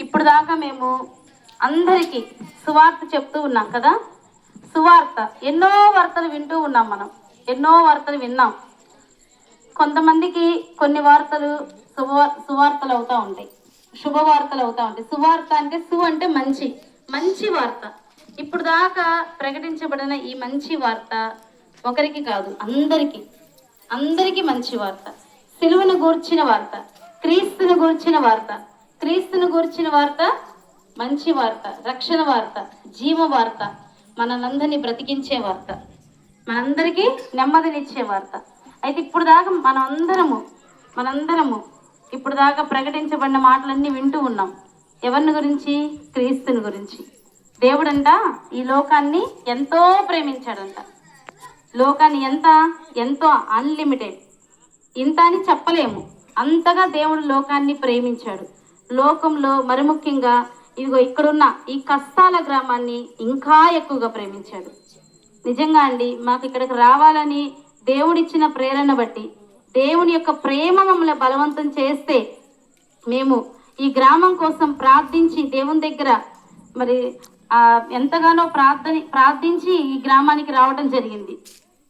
ఇప్పుడు దాకా మేము అందరికీ సువార్త చెప్తూ ఉన్నాం కదా? సువార్త. ఎన్నో వార్తలు వింటూ ఉన్నాం మనం. ఎన్నో వార్తలు విన్నాం. కొంతమందికి కొన్ని వార్తలు శుభ సువార్తలు అవుతూ ఉంటాయి. శుభవార్తలు అవుతా ఉంటాయి. సువార్త అంటే సు అంటే మంచి. మంచి వార్త. ఇప్పుడు దాకా ప్రకటించబడిన ఈ మంచి వార్త ఒకరికి కాదు అందరికీ. అందరికీ మంచి వార్త. సిలువను గూర్చిన వార్త. క్రీస్తును గూర్చిన వార్త. క్రీస్తును గూర్చిన వార్త మంచి వార్త రక్షణ వార్త జీవ వార్త మనందరినీ బ్రతికించే వార్త మనందరికీ నెమ్మదినిచ్చే వార్త. అయితే ఇప్పుడు దాకా మనందరము మనందరము ఇప్పుడు దాకా ప్రకటించబడిన మాటలన్నీ వింటూ ఉన్నాం. ఎవరిని గురించి? క్రీస్తుని గురించి. దేవుడంట ఈ లోకాన్ని ఎంతో ప్రేమించాడంట. లోకాన్ని ఎంత ఎంతో అన్లిమిటెడ్ ఇంత అని చెప్పలేము. అంతగా దేవుడు లోకాన్ని ప్రేమించాడు. లోకంలో మరి ముఖ్యంగా ఇదిగో ఇక్కడున్న ఈ కస్తాల గ్రామాన్ని ఇంకా ఎక్కువగా ప్రేమించాడు. నిజంగా అండి మాకు ఇక్కడికి రావాలని దేవుడిచ్చిన ప్రేరణ బట్టి దేవుని యొక్క ప్రేమ మమ్మల్ని బలవంతం చేస్తే మేము ఈ గ్రామం కోసం ప్రార్థించి దేవుని దగ్గర మరి ఎంతగానో ప్రార్థన ప్రార్థించి ఈ గ్రామానికి రావడం జరిగింది.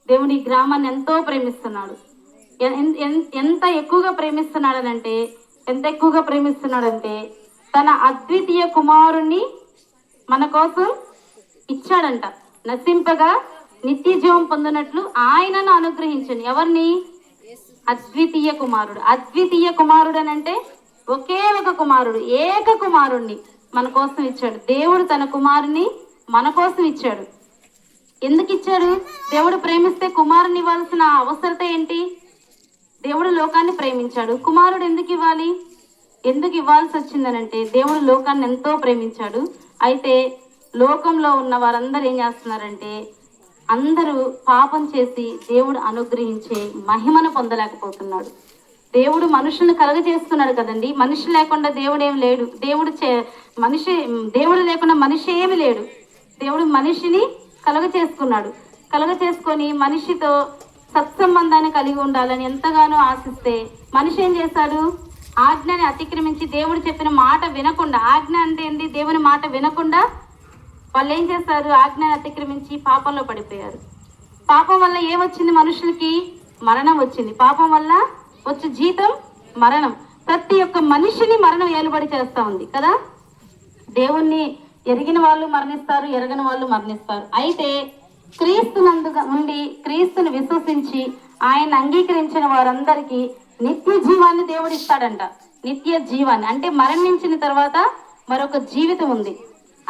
దేవుని ఈ గ్రామాన్ని ఎంతో ప్రేమిస్తున్నాడు. ఎంత ఎక్కువగా ప్రేమిస్తున్నాడనంటే ఎంత ఎక్కువగా ప్రేమిస్తున్నాడంటే తన అద్వితీయ కుమారుణ్ణి మన కోసం ఇచ్చాడంట. నశింపగా నిత్య జీవం పొందినట్లు ఆయనను అనుగ్రహించండి. ఎవరిని? అద్వితీయ కుమారుడు. అద్వితీయ కుమారుడు అని అంటే ఒకే ఒక కుమారుడు ఏక కుమారుణ్ణి మన కోసం ఇచ్చాడు. దేవుడు తన కుమారుని మన కోసం ఇచ్చాడు. ఎందుకు ఇచ్చాడు దేవుడు ప్రేమిస్తే కుమారుని ఇవ్వాల్సిన అవసరత ఏంటి? దేవుడు లోకాన్ని ప్రేమించాడు. కుమారుడు ఎందుకు ఇవ్వాలి? ఎందుకు ఇవ్వాల్సి వచ్చిందనంటే దేవుడు లోకాన్ని ఎంతో ప్రేమించాడు. అయితే లోకంలో ఉన్న వారందరూ ఏం చేస్తున్నారంటే అందరూ పాపం చేసి దేవుడు అనుగ్రహించే మహిమను పొందలేకపోతున్నాడు. దేవుడు మనుషులను కలగజేస్తున్నాడు కదండి. మనిషి లేకుండా దేవుడు ఏమి లేడు. దేవుడు చే మనిషి దేవుడు లేకుండా మనిషి ఏమి లేడు. దేవుడు మనిషిని కలుగ చేసుకున్నాడు కలుగ చేసుకొని మనిషితో సత్సంబంధాన్ని కలిగి ఉండాలని ఎంతగానో ఆశిస్తే మనిషి ఏం చేశాడు ఆజ్ఞని అతిక్రమించి దేవుడు చెప్పిన మాట వినకుండా ఆజ్ఞ అంటే ఏంటి దేవుని మాట వినకుండా వాళ్ళు ఏం చేస్తారు? ఆజ్ఞని అతిక్రమించి పాపంలో పడిపోయారు. పాపం వల్ల ఏమొచ్చింది మనుషులకి? మరణం వచ్చింది. పాపం వల్ల వచ్చే జీతం? మరణం. ప్రతి ఒక్క మనిషిని మరణం ఏలుబడి చేస్తూ ఉంది కదా? దేవుణ్ణి ఎరిగిన వాళ్ళు మరణిస్తారు ఎరగని వాళ్ళు మరణిస్తారు. అయితే క్రీస్తునందుగా ఉండి క్రీస్తుని విశ్వసించి ఆయన అంగీకరించిన వారందరికీ నిత్య జీవాన్ని దేవుడు ఇస్తాడంట నిత్య జీవాన్ని. అంటే మరణించిన తర్వాత మరొక జీవితం ఉంది.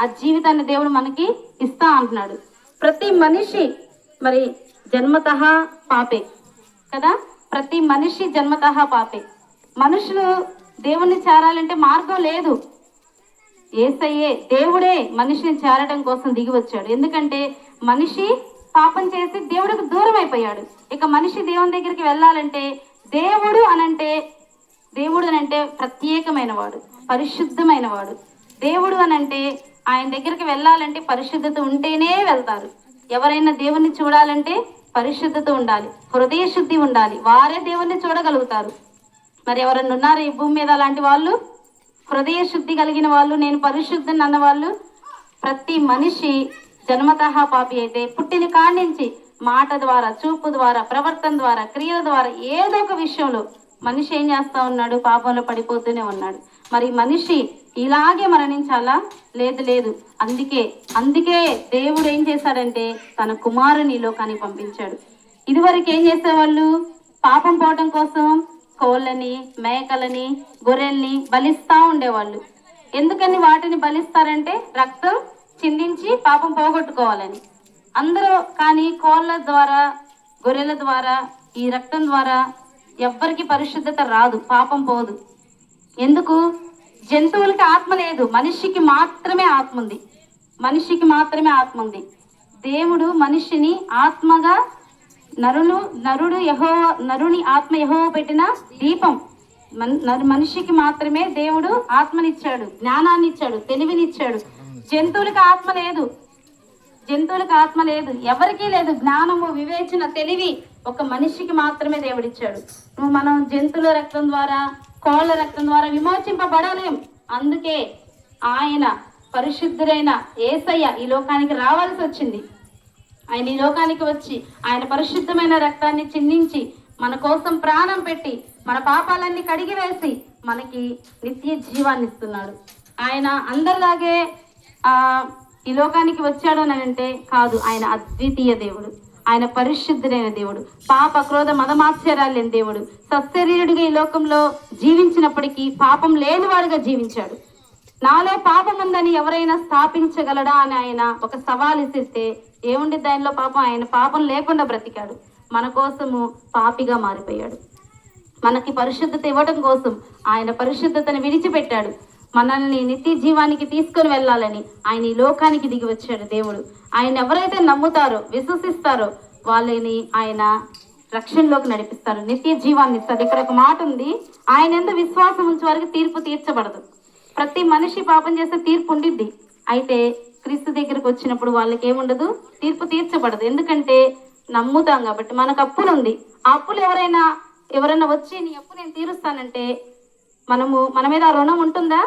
ఆ జీవితాన్ని దేవుడు మనకి ఇస్తా అంటున్నాడు. ప్రతి మనిషి మరి జన్మతః పాపే కదా? ప్రతి మనిషి జన్మతః పాపే. మనుషులు దేవుణ్ణి చేరాలంటే మార్గం లేదు. ఏసయ్యే దేవుడే మనిషిని చేరడం కోసం దిగి వచ్చాడు. ఎందుకంటే మనిషి పాపం చేసి దేవుడికి దూరం అయిపోయాడు. ఇక మనిషి దేవుని దగ్గరికి వెళ్ళాలంటే దేవుడు అనంటే దేవుడు అనంటే ప్రత్యేకమైన వాడు పరిశుద్ధమైన వాడు దేవుడు అనంటే ఆయన దగ్గరికి వెళ్ళాలంటే పరిశుద్ధత ఉంటేనే వెళ్తారు. ఎవరైనా దేవుణ్ణి చూడాలంటే పరిశుద్ధత ఉండాలి హృదయ శుద్ధి ఉండాలి. వారే దేవుణ్ణి చూడగలుగుతారు. మరి ఎవరన్నా ఉన్నారు ఈ భూమి మీద అలాంటి వాళ్ళు? హృదయ శుద్ధి కలిగిన వాళ్ళు నేను పరిశుద్ధిని అన్న వాళ్ళు ప్రతి మనిషి జన్మతః పాపి అయితే పుట్టిన కాడి నుంచి మాట ద్వారా చూపు ద్వారా ప్రవర్తన ద్వారా క్రియల ద్వారా ఏదో ఒక విషయంలో మనిషి ఏం చేస్తూ ఉన్నాడు? పాపంలో పడిపోతూనే ఉన్నాడు. మరి మనిషి ఇలాగే మరణించాలా? లేదు లేదు. అందుకే అందుకే దేవుడు ఏం చేశాడంటే తన కుమారుని లోకాన్ని లోకానికి పంపించాడు. ఇదివరకు ఏం చేసేవాళ్ళు? పాపం పోవటం కోసం కోళ్ళని మేకలని గొర్రెల్ని బలిస్తూ ఉండేవాళ్ళు. ఎందుకని వాటిని బలిస్తారంటే రక్తం చిందించి పాపం పోగొట్టుకోవాలని. అందరూ కానీ కోళ్ళ ద్వారా గొర్రెల ద్వారా ఈ రక్తం ద్వారా ఎవ్వరికి పరిశుద్ధత రాదు పాపం పోదు. ఎందుకు? జంతువులకి ఆత్మ లేదు మనిషికి మాత్రమే ఆత్మ ఉంది. మనిషికి మాత్రమే ఆత్మ ఉంది. దేవుడు మనిషిని ఆత్మగా నరును నరుడు యహో నరుని ఆత్మ యహో పెట్టిన దీపం. మన్- నరు- మనిషికి మాత్రమే దేవుడు ఆత్మనిచ్చాడు జ్ఞానాన్ని ఇచ్చాడు తెలివినిచ్చాడు. జంతువులకు ఆత్మ లేదు. జంతువులకు ఆత్మ లేదు. ఎవరికీ లేదు. జ్ఞానము వివేచన తెలివి ఒక మనిషికి మాత్రమే దేవుడిచ్చాడు. నువ్వు మనం జంతువుల రక్తం ద్వారా కోళ్ళ రక్తం ద్వారా విమోచింపబడలేం. అందుకే ఆయన పరిశుద్ధుడైన ఏసయ్య ఈ లోకానికి రావాల్సి వచ్చింది. ఆయన ఈ లోకానికి వచ్చి ఆయన పరిశుద్ధమైన రక్తాన్ని చిందించి మన కోసం ప్రాణం పెట్టి మన పాపాలన్నీ కడిగివేసి మనకి నిత్య జీవాన్ని ఇస్తున్నాడు. ఆయన అందరిలాగే ఆ ఈ లోకానికి వచ్చాడు అని అంటే కాదు ఆయన అద్వితీయ దేవుడు. ఆయన పరిశుద్ధుడైన దేవుడు. పాప క్రోధ మదమాశ్చర్యాలు లేని దేవుడు. సత్శరీరుడిగా ఈ లోకంలో జీవించినప్పటికీ పాపం లేనివాడుగా జీవించాడు. నాలో పాపం ఉందని ఎవరైనా స్థాపించగలడా అని ఆయన ఒక సవాల్ ఇస్తే ఏముండి దానిలో పాపం? ఆయన పాపం లేకుండా బ్రతికాడు. మన కోసము పాపిగా మారిపోయాడు. మనకి పరిశుద్ధత ఇవ్వడం కోసం ఆయన పరిశుద్ధతను విడిచిపెట్టాడు. మనల్ని నిత్య జీవానికి తీసుకొని వెళ్ళాలని ఆయన ఈ లోకానికి దిగి వచ్చాడు దేవుడు. ఆయన ఎవరైతే నమ్ముతారో విశ్వసిస్తారో వాళ్ళని ఆయన రక్షణలోకి నడిపిస్తారు. నిత్య జీవాన్ని ఇస్తారు. ఇక్కడ ఒక మాట ఉంది. ఆయన ఎంత విశ్వాసం ఉంచే వరకు తీర్పు తీర్చబడదు. ప్రతి మనిషి పాపం చేస్తే తీర్పు ఉండిద్ది. అయితే క్రీస్తు దగ్గరకు వచ్చినప్పుడు వాళ్ళకి ఏముండదు? తీర్పు తీర్చబడదు. ఎందుకంటే నమ్ముతాం కాబట్టి మనకు అప్పులు ఉంది. ఆ అప్పులు ఎవరైనా ఎవరైనా వచ్చి నీ అప్పు నేను తీరుస్తానంటే మనము మన మీద ఆ రుణం ఉంటుందా?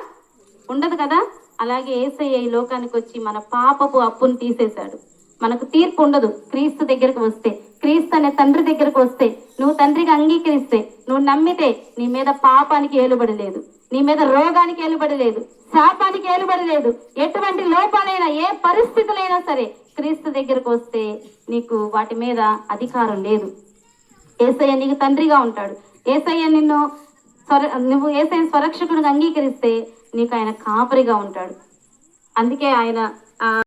ఉండదు కదా? అలాగే ఏసయ్య ఈ లోకానికి వచ్చి మన పాపపు అప్పును తీసేశాడు. మనకు తీర్పు ఉండదు. క్రీస్తు దగ్గరకు వస్తే క్రీస్తు అనే తండ్రి దగ్గరకు వస్తే నువ్వు తండ్రికి అంగీకరిస్తే నువ్వు నమ్మితే నీ మీద పాపానికి ఏలుబడి లేదు నీ మీద రోగానికి ఏలుబడి లేదు శాపానికి ఏలుబడి లేదు ఎటువంటి లోపాలైనా ఏ పరిస్థితులైనా సరే క్రీస్తు దగ్గరకు వస్తే నీకు వాటి మీద అధికారం లేదు. ఏసయ్య నీకు తండ్రిగా ఉంటాడు. ఏసయ్య నిన్ను స్వర నువ్వు ఏసయ్య స్వరక్షకుడిగా అంగీకరిస్తే నీకు ఆయన కాపరిగా ఉంటాడు. అందుకే ఆయన ఆ,